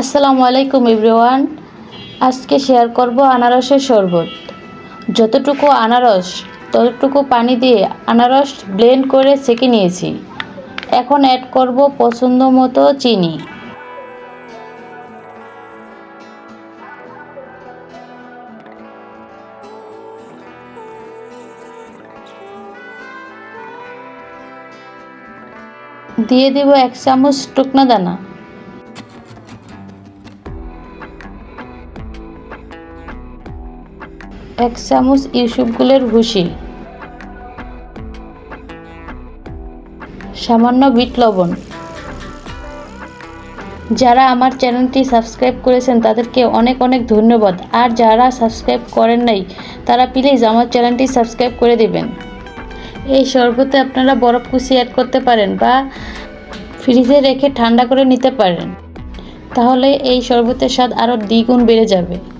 আসসালামু আলাইকুম এভরিওয়ান। আজকে শেয়ার করব আনারসের শরবত। যতটুকু আনারস, ততটুকু পানি দিয়ে আনারস ব্লেন্ড করে সেঁকে নিয়েছি। এখন অ্যাড করব পছন্দ মতো চিনি। দিয়ে দেব এক চামচ শুকনো দানা। এক চামচ ইউসুফগুলের ভুসি। সামান্য বিট লবণ। যারা আমার চ্যানেলটি সাবস্ক্রাইব করেছেন, তাদেরকে অনেক অনেক ধন্যবাদ। আর যারা সাবস্ক্রাইব করেন নাই, তারা প্লিজ আমার চ্যানেলটি সাবস্ক্রাইব করে দেবেন। এই শরবতে আপনারা বরফ কুচি অ্যাড করতে পারেন বা ফ্রিজে রেখে ঠান্ডা করে নিতে পারেন। তাহলে এই শরবতের স্বাদ আরও দ্বিগুণ বেড়ে যাবে।